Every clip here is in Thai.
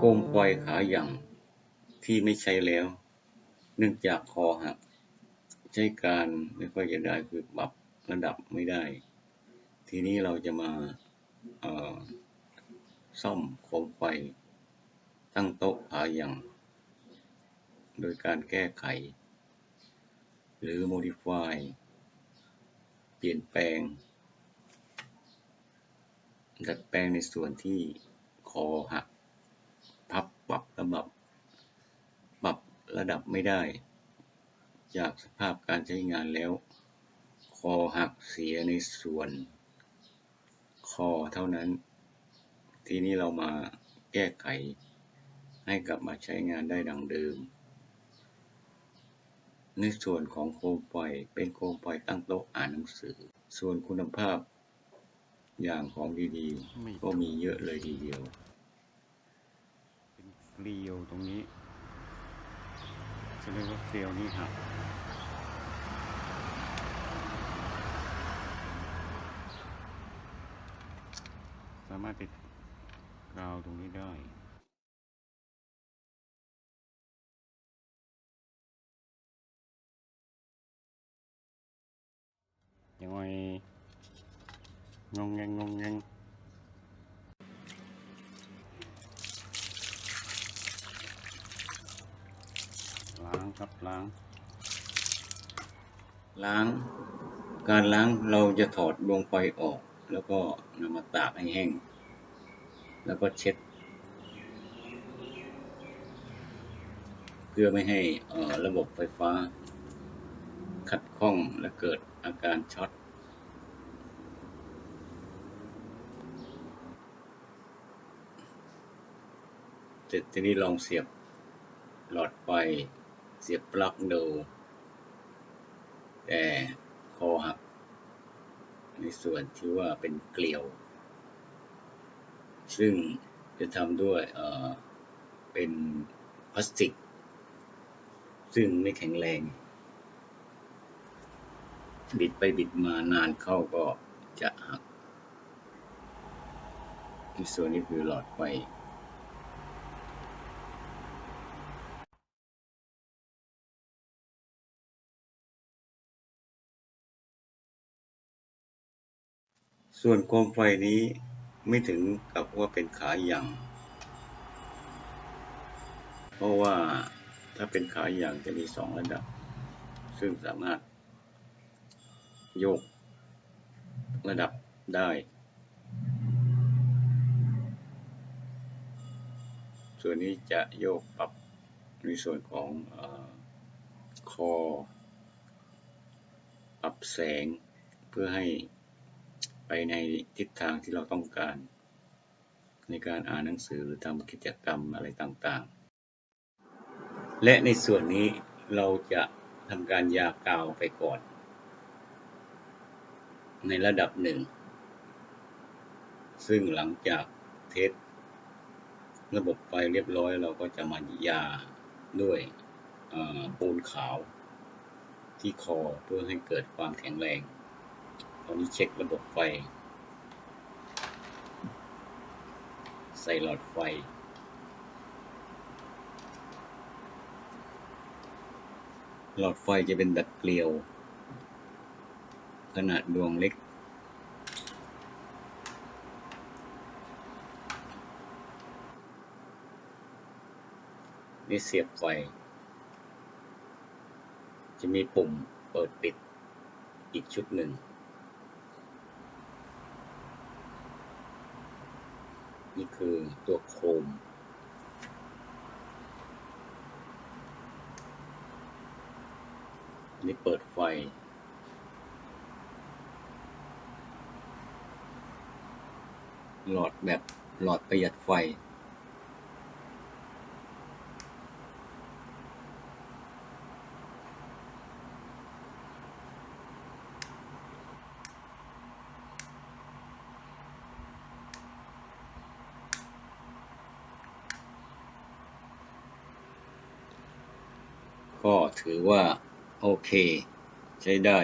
โคมไฟขาหยั่งที่ไม่ใช้แล้ว เนื่องจากคอหัก ใช้การไม่ค่อยจะได้คือปรับระดับไม่ได้ ทีนี้เราจะมาซ่อมโคมไฟตั้งโต๊ะขาหยั่งโดยการแก้ไข หรือ modify เปลี่ยนแปลง ดัดแปลงในส่วนที่คอหัก พับปรับระดับ ปรับระ ดับไม่ได้ จากสภาพการใช้งานแล้ว คอหักเสียในส่วน คอเท่านั้น ทีนี้เรามาแก้ไข ให้กลับมาใช้งานได้ดังเดิม ในส่วนของโคมไฟเป็นโคมไฟตั้งโต๊ะอ่านหนังสือ ส่วนคุณภาพอย่างของดีไม่ๆก็มีเยอะเลยทีเดียว เป็นเกลียวตรงนี้ แสดงว่าเกลียวนี้หักสามารถติดกาวตรงนี้ได้ยังไงงงแงงงงแงง ล้าง ครับล้าง ล้าง การล้างเราจะถอดดวงไฟออก แล้วก็นำมาตากให้แห้ง แล้วก็เช็ด เพื่อไม่ให้ระบบไฟฟ้า ขัดข้องและเกิดอาการช็อตเสร็จทีนี้ลองเสียบหลอดไฟ เสียบปลั๊กดู แต่คอหัก ในส่วนที่ว่าเป็นเกลียว ซึ่งจะทำด้วยเอ่อเป็นพลาสติก ซึ่งไม่แข็งแรง บิดไปบิดมานานเข้าก็จะหักในส่วนนี้คือหลอดไฟ ส่วนโคมไฟนี้ไม่ถึงกับว่าเป็นขาหยั่งเพราะว่าถ้าเป็นขาหยั่งจะมีสองระดับ ซึ่งสามารถโยกระดับได้ ส่วนนี้จะโยกปรับในส่วนของเออคอ ปรับแสงเพื่อให้ ไปในทิศทางที่เราต้องการ ในการอ่านหนังสือหรือทำกิจกรรมอะไรต่างๆ และในส่วนนี้เราจะทำการยากาวไปก่อน ในระดับหนึ่ง ซึ่งหลังจากเทสระบบไฟเรียบร้อยเราก็จะมายาด้วยปูนขาวที่คอเพื่อให้เกิดความแข็งแรง ตอนนี้เช็คระบบไฟ ใส่หลอดไฟ หลอดไฟจะเป็นแบบเกลียว ขนาดดวงเล็ก นี่เสียบไฟ จะมีปุ่มเปิดปิดอีกชุดหนึ่ง นี่คือตัวโคม นี่เปิดไฟ หลอดแบบหลอดประหยัดไฟ ก็ถือว่า โอเค ใช้ได้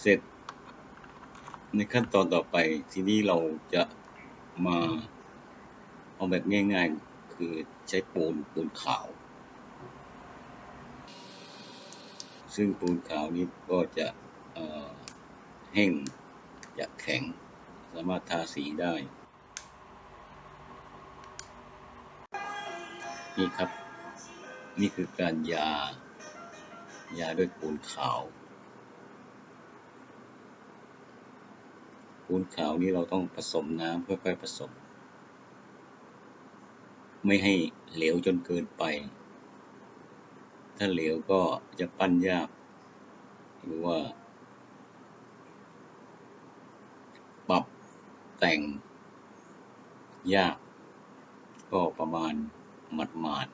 เสร็จ ในขั้นตอนต่อไปทีนี้เราจะมาเอาแบบง่ายๆ คือใช้ปูนปูนขาว ซึ่งปูนขาวนี้ก็จะแห้งจะแข็ง สามารถทาสีได้ นี่ครับ นี่คือการยา ยาด้วยปูนขาว ปูนขาวนี่เราต้องผสมน้ำค่อยๆผสม ไม่ให้เหลวจนเกินไป ถ้าเหลวก็จะปั้นยาก หรือว่า ปรับแต่งยากก็ประมาณ หมาด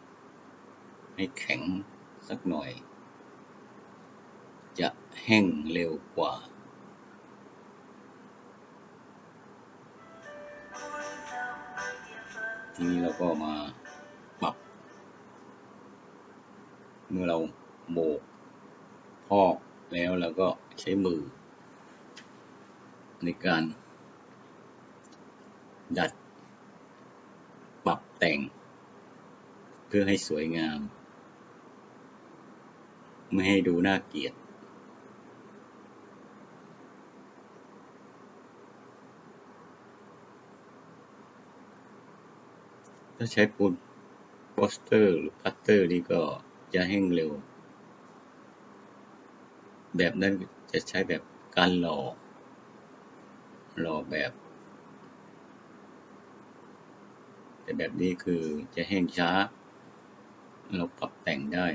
ๆให้แข็งสักหน่อย จะแห้งเร็วกว่า ทีนี้เราก็มาปรับ เมื่อเราโบกพอกแล้วเราก็ใช้มือ ในการดัดปรับแต่ง พื่อให้สวยงาม ไม่ให้ดูน่าเกลียด ถ้าใช้ปูนโปสเตอร์หรือพัตเตอร์นี่ก็จะแห้งเร็ว แบบนั้นจะใช้แบบการหล่อหล่อแบบ แต่แบบนี้คือจะแห้งช้า เราปรับแต่งได้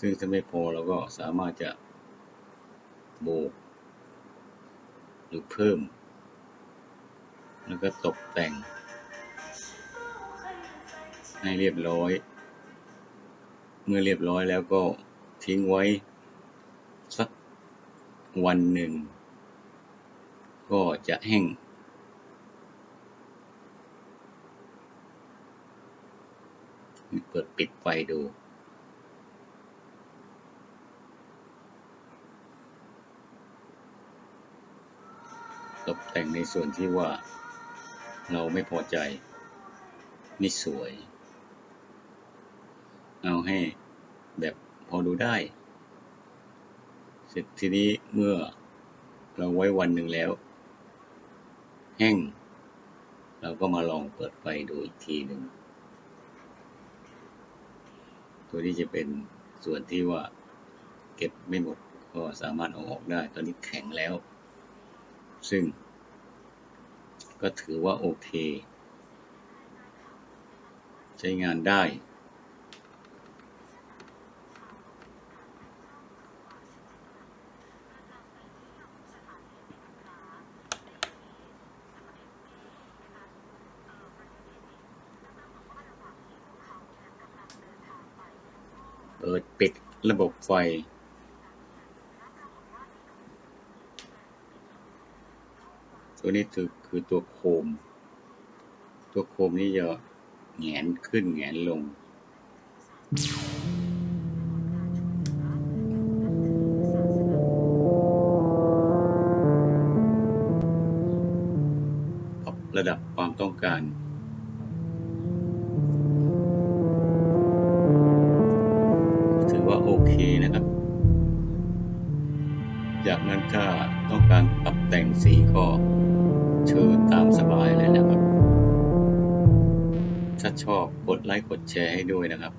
ซึ่งถ้าไม่พอเราก็สามารถจะโบกหรือเพิ่ม แล้วก็ตกแต่ง ให้เรียบร้อย เมื่อเรียบร้อยแล้วก็ทิ้งไว้สักวันหนึ่ง ก็จะแห้ง เปิดปิดไฟดูตกแต่งในส่วนที่ว่าเราไม่พอใจ ไม่สวย เอาให้แบบพอดูได้ เสร็จทีนี้เมื่อเราไว้วันหนึ่งแล้ว ห้ง เราก็มาลองเปิดไฟดูอีกทีหนึ่ง ตัวนี้จะเป็นส่วนที่ว่าเก็บไม่หมดก็สามารถเอาออกได้ ตอนนี้แข็งแล้ว ซึ่ง ก็ถือว่าโอเค ใช้งานได้ ดปิดระบบไฟตัวนี้คือคือตัวโคม ตัวโคมนี่จะแหงนขึ้นแหงนลงปรับระดับความต้องการ ถ้าต้องการปรับแต่งสีก็เชิญตามสบายเลยนะครับ ถ้าชอบกดไลค์กดแชร์ให้ด้วยนะครับ